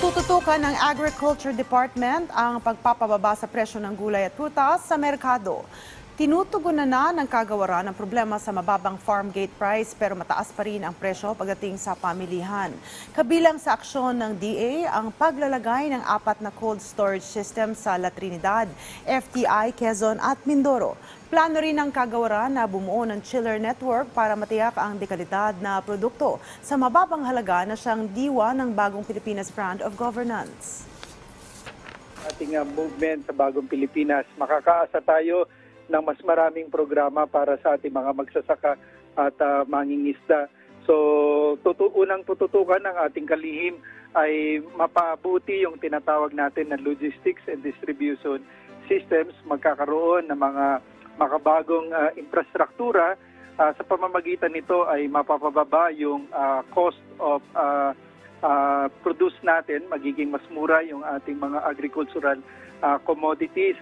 Tututukan ng Agriculture Department ang pagpapababa sa presyo ng gulay at prutas sa merkado. Tinutugunan na ng kagawaran ang problema sa mababang farm gate price pero mataas pa rin ang presyo pagdating sa pamilihan. Kabilang sa aksyon ng DA ang paglalagay ng apat na cold storage system sa La Trinidad, FTI, Quezon at Mindoro. Plano rin ng kagawaran na bumuo ng chiller network para matiyak ang dekalidad na produkto sa mababang halaga na siyang diwa ng bagong Pilipinas brand of governance. ating uh, movement sa bagong Pilipinas. Makakaasa tayo ng mas maraming programa para sa ating mga magsasaka at uh, mangingisda. So, tutu unang tututukan ng ating kalihim ay mapabuti yung tinatawag natin na logistics and distribution systems. Magkakaroon ng mga makabagong uh, infrastruktura. Uh, sa pamamagitan nito ay mapapababa yung uh, cost of uh, uh, produce natin, magiging mas mura yung ating mga agricultural uh, commodities.